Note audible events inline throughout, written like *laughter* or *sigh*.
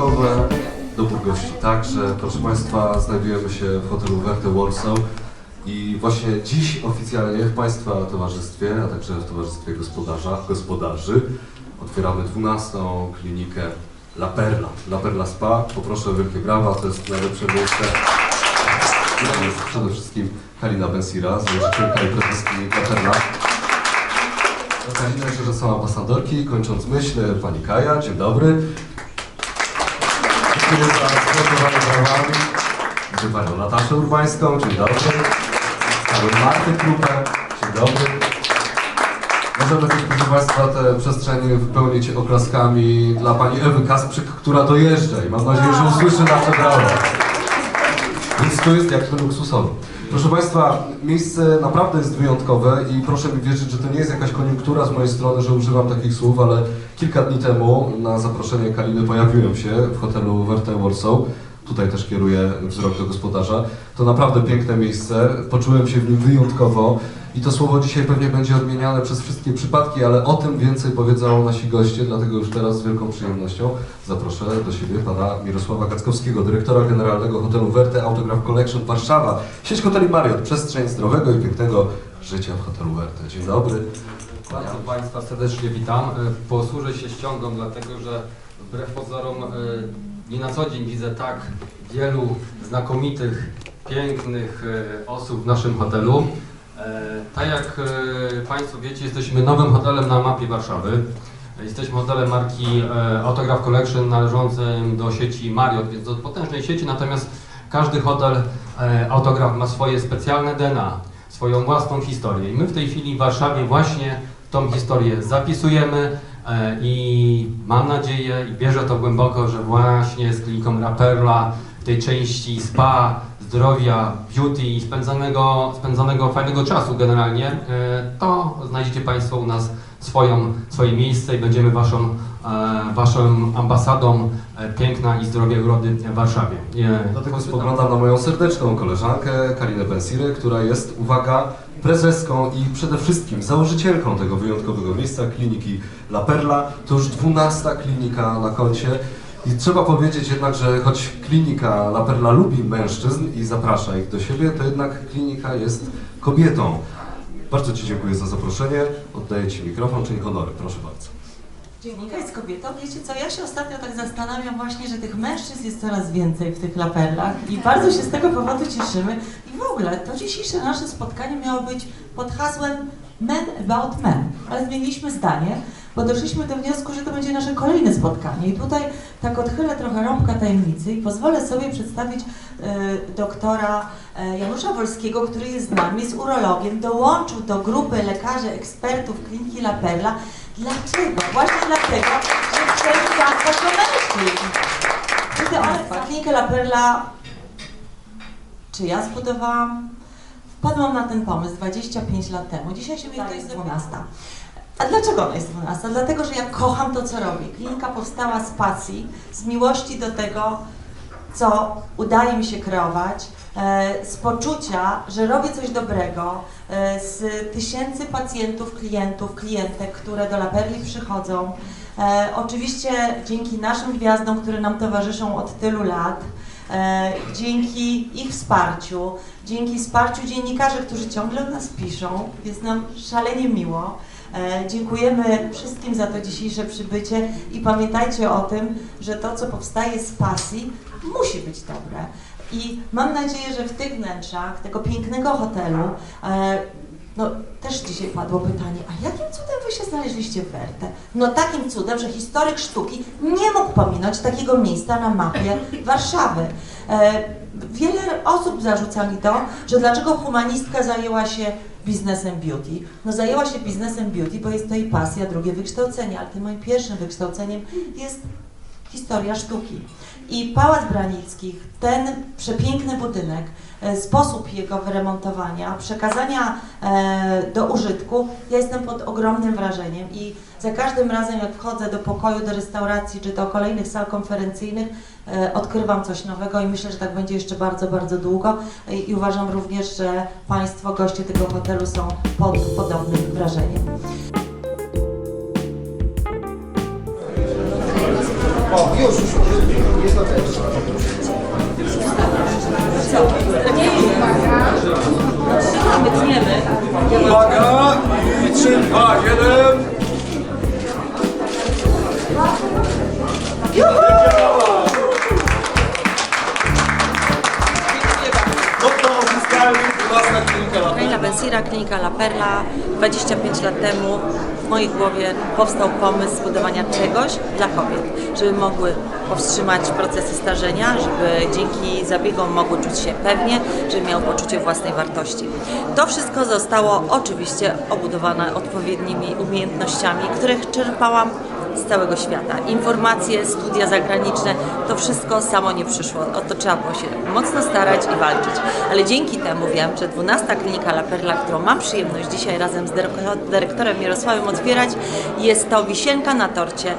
gotowe, dobór gości także. Proszę Państwa, znajdujemy się w hotelu Werte Warsaw i właśnie dziś oficjalnie w Państwa towarzystwie, a także w towarzystwie gospodarza, gospodarzy otwieramy 12 klinikę La Perla. La Perla Spa. Poproszę o wielkie brawa, to jest najlepsze miejsce. Przede wszystkim Kalina Bensira, założycielka i prezeski La Perla. Że są ambasadorki. Kończąc myśl, pani Kaja, dzień dobry. Dziękuję za zgłosowanie brawami. Widzę panią Nataszę Urbańską, dzień dobry. Panią Martę Krupę, dzień dobry. Możemy też, proszę Państwa, tę przestrzeń wypełnić oklaskami dla pani Ewy Kasprzyk, która dojeżdża i mam nadzieję, że usłyszy nasze brawa. Więc to jest jakby luksusowe. Proszę Państwa, miejsce naprawdę jest wyjątkowe i proszę mi wierzyć, że to nie jest jakaś koniunktura z mojej strony, że używam takich słów, ale kilka dni temu na zaproszenie Kaliny pojawiłem się w hotelu Werte Warsaw. Tutaj też kieruję wzrok do gospodarza. To naprawdę piękne miejsce. Poczułem się w nim wyjątkowo i to słowo dzisiaj pewnie będzie odmieniane przez wszystkie przypadki, ale o tym więcej powiedzą nasi goście, dlatego już teraz z wielką przyjemnością zaproszę do siebie pana Mirosława Kackowskiego, dyrektora generalnego hotelu Werte Autograph Collection Warszawa. Sieć hoteli Marriott, przestrzeń zdrowego i pięknego życia w hotelu Werte. Dzień dobry. Bardzo Państwa serdecznie witam. E, Posłużę się ściągą, dlatego że wbrew pozorom e, nie na co dzień widzę tak wielu znakomitych, pięknych e, osób w naszym hotelu. E, Tak jak e, Państwo wiecie, jesteśmy nowym hotelem na mapie Warszawy. Jesteśmy hotelem marki Autograph Collection należącym do sieci Marriott, więc do potężnej sieci, natomiast każdy hotel Autograph ma swoje specjalne DNA, swoją własną historię. I my w tej chwili w Warszawie właśnie tą historię zapisujemy i mam nadzieję i wierzę to głęboko, że właśnie z kliniką La Perla w tej części spa, zdrowia, beauty i spędzonego, spędzonego fajnego czasu generalnie, e, to znajdziecie Państwo u nas swoją, swoje miejsce i będziemy Waszą, e, waszą ambasadą e, piękna i zdrowia urody w Warszawie. E, Dlatego spoglądam na moją serdeczną koleżankę Karinę Bensirę, która jest, uwaga, prezeską i przede wszystkim założycielką tego wyjątkowego miejsca, kliniki La Perla. To już 12 klinika na koncie. I trzeba powiedzieć jednak, że choć klinika La Perla lubi mężczyzn i zaprasza ich do siebie, to jednak klinika jest kobietą. Bardzo Ci dziękuję za zaproszenie. Oddaję Ci mikrofon, czyli honory. Proszę bardzo. Dziennika jest kobietą. Wiecie co, ja się ostatnio tak zastanawiam właśnie, że tych mężczyzn jest coraz więcej w tych laperlach i bardzo się z tego powodu cieszymy. W ogóle to dzisiejsze nasze spotkanie miało być pod hasłem Men about men, ale zmieniliśmy zdanie, bo doszliśmy do wniosku, że to będzie nasze kolejne spotkanie. I tutaj tak odchylę trochę rąbka tajemnicy i pozwolę sobie przedstawić e, doktora e, Janusza Wolskiego, który jest z nami, jest urologiem, dołączył do grupy lekarzy ekspertów kliniki La Perla. Dlaczego? Właśnie dlatego, że zadbać o mężczyzn. Państwa, klinikę La Perla, czy ja zbudowałam? Wpadłam na ten pomysł 25 lat temu. Dzisiaj się to jest 12. A dlaczego ona jest 12? Dlatego, że ja kocham to, co robię. Klinika powstała z pasji, z miłości do tego, co udaje mi się kreować, e, z poczucia, że robię coś dobrego, e, z tysięcy pacjentów, klientów, klientek, które do Laperli przychodzą. E, Oczywiście dzięki naszym gwiazdom, które nam towarzyszą od tylu lat, dzięki ich wsparciu, dzięki wsparciu dziennikarzy, którzy ciągle o nas piszą, jest nam szalenie miło. E, Dziękujemy wszystkim za to dzisiejsze przybycie i pamiętajcie o tym, że to, co powstaje z pasji, musi być dobre. I mam nadzieję, że w tych wnętrzach tego pięknego hotelu, e, no też dzisiaj padło pytanie, a jakim cudem wy się znaleźliście w Werte? No takim cudem, że historyk sztuki nie mógł pominąć takiego miejsca na mapie *laughs* Warszawy. E, wiele osób zarzuca mi to, że dlaczego humanistka zajęła się biznesem beauty. No zajęła się biznesem beauty, bo jest to jej pasja, drugie wykształcenie, ale tym moim pierwszym wykształceniem jest historia sztuki. I Pałac Branickich, ten przepiękny budynek, e, sposób jego wyremontowania, przekazania e, do użytku, ja jestem pod ogromnym wrażeniem i za każdym razem jak wchodzę do pokoju, do restauracji czy do kolejnych sal konferencyjnych, e, odkrywam coś nowego i myślę, że tak będzie jeszcze bardzo, bardzo długo i, uważam również, że Państwo, goście tego hotelu są pod podobnym wrażeniem. O, już, już, już. Jest to też. Wytniemy. Uwaga! I 3, 2, 1. Doktor Fiskalny, własna klinika Kraina Bensira, klinika La Perla. 25 lat temu mojej głowie powstał pomysł zbudowania czegoś dla kobiet, żeby mogły powstrzymać procesy starzenia, żeby dzięki zabiegom mogły czuć się pewnie, żeby miały poczucie własnej wartości. To wszystko zostało oczywiście obudowane odpowiednimi umiejętnościami, których czerpałam z całego świata. Informacje, studia zagraniczne, to wszystko samo nie przyszło. O to trzeba było się mocno starać i walczyć. Ale dzięki temu wiem, że 12 klinika La Perla, którą mam przyjemność dzisiaj razem z dyrektor- dyrektorem Mirosławem otwierać, jest to wisienka na torcie e,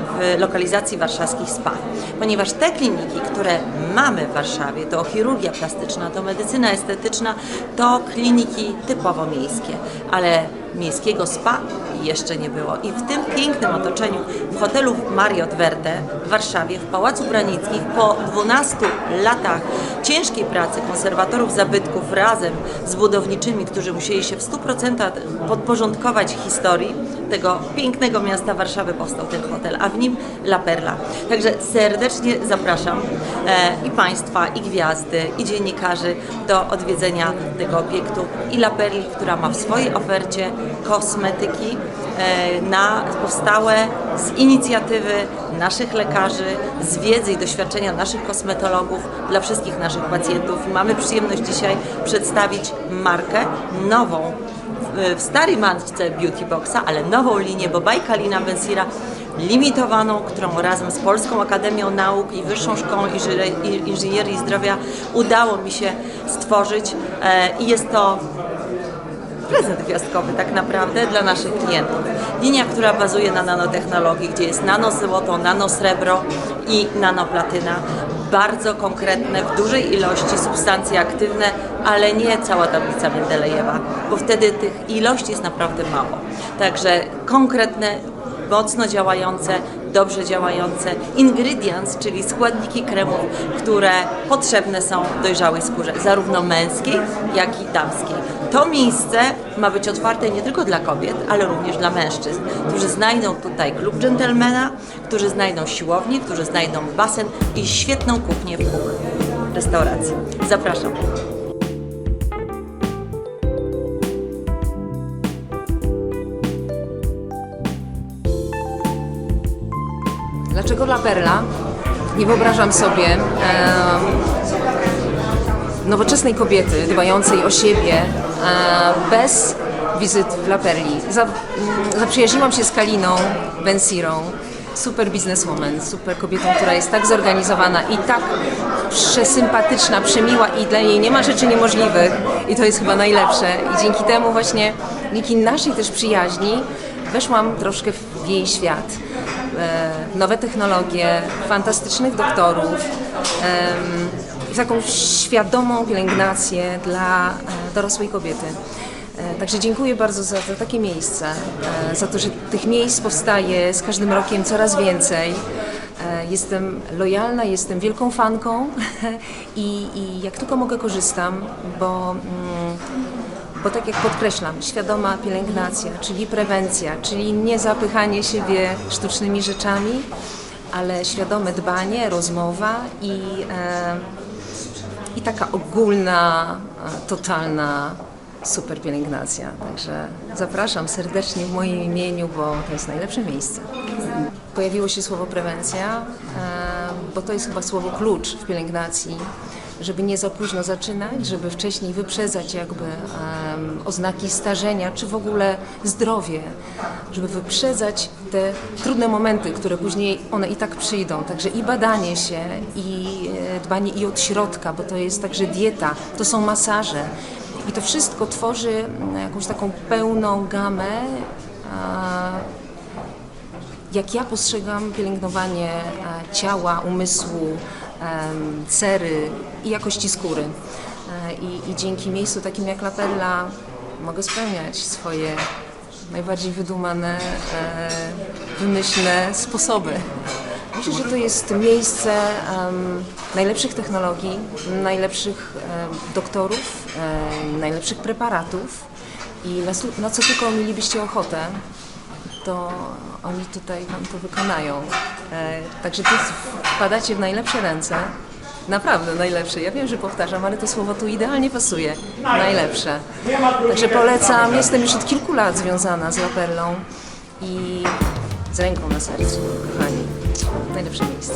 w lokalizacji warszawskich SPA. Ponieważ te kliniki, które mamy w Warszawie, to chirurgia plastyczna, to medycyna estetyczna, to kliniki typowo miejskie, ale miejskiego spa jeszcze nie było. I w tym pięknym otoczeniu w hotelu Marriott Verde w Warszawie, w Pałacu Branickim, po 12 latach ciężkiej pracy konserwatorów zabytków razem z budowniczymi, którzy musieli się w 100% podporządkować historii tego pięknego miasta Warszawy, powstał ten hotel, a w nim La Perla. Także serdecznie zapraszam e, i Państwa, i gwiazdy, i dziennikarzy do odwiedzenia tego obiektu i La Perli, która ma w swojej ofercie kosmetyki e, na powstałe z inicjatywy naszych lekarzy, z wiedzy i doświadczenia naszych kosmetologów dla wszystkich naszych pacjentów. I mamy przyjemność dzisiaj przedstawić markę nową w- starej marce Beauty Boxa, ale nową linię, bo Bajkalina Bensira limitowaną, którą razem z Polską Akademią Nauk i Wyższą Szkołą Inżynierii Zdrowia udało mi się stworzyć e, i jest to prezent gwiazdkowy tak naprawdę dla naszych klientów. Linia, która bazuje na nanotechnologii, gdzie jest nanozłoto, nanosrebro i nanoplatyna. Bardzo konkretne, w dużej ilości substancje aktywne, ale nie cała tablica Mendelejewa, bo wtedy tych ilości jest naprawdę mało. Także konkretne, mocno działające, dobrze działające ingredients, czyli składniki kremów, które potrzebne są dojrzałej skórze, zarówno męskiej, jak i damskiej. To miejsce ma być otwarte nie tylko dla kobiet, ale również dla mężczyzn, którzy znajdą tutaj klub dżentelmena, którzy znajdą siłownię, którzy znajdą basen i świetną kuchnię w restauracji. Zapraszam. Dlaczego La Perla? Nie wyobrażam sobie nowoczesnej kobiety dbającej o siebie e, bez wizyt w La Perli. Za, mm, zaprzyjaźniłam się z Kaliną Bensirą, super bizneswoman, super kobietą, która jest tak zorganizowana i tak przesympatyczna, przemiła i dla niej nie ma rzeczy niemożliwych i to jest chyba najlepsze. I dzięki temu właśnie, dzięki naszej też przyjaźni weszłam troszkę w jej świat e, nowe technologie, fantastycznych doktorów, taką świadomą pielęgnację dla e, dorosłej kobiety. E, Także dziękuję bardzo za, za takie miejsce, e, za to, że tych miejsc powstaje z każdym rokiem coraz więcej. Jestem lojalna, jestem wielką fanką *laughs* i, i jak tylko mogę korzystam, bo mm, bo tak jak podkreślam, świadoma pielęgnacja, czyli prewencja, czyli nie zapychanie siebie sztucznymi rzeczami, ale świadome dbanie, rozmowa i taka ogólna, e, totalna super pielęgnacja. Także zapraszam serdecznie w moim imieniu, bo to jest najlepsze miejsce. Pojawiło się słowo prewencja, e, bo to jest chyba słowo klucz w pielęgnacji, żeby nie za późno zaczynać, żeby wcześniej wyprzedzać jakby em, oznaki starzenia, czy w ogóle zdrowie, żeby wyprzedzać te trudne momenty, które później one i tak przyjdą. Także i badanie się, i e, dbanie i od środka, bo to jest także dieta, to są masaże. I to wszystko tworzy mm, jakąś taką pełną gamę jak ja postrzegam pielęgnowanie ciała, umysłu, cery i jakości skóry. E, I, I dzięki miejscu takim jak La Perla mogę spełniać swoje najbardziej wydumane, e, wymyślne sposoby. Znaczy, że to jest miejsce em, najlepszych technologii, najlepszych em, doktorów, em, najlepszych preparatów i na, na co tylko mielibyście ochotę, to oni tutaj Wam to wykonają. E, także tu wpadacie w najlepsze ręce. Naprawdę najlepsze. Ja wiem, że powtarzam, ale to słowo tu idealnie pasuje. Najlepsze. Także polecam. Jestem już od kilku lat związana z Laperlą i z ręką na sercu, kochani. Najlepsze miejsce.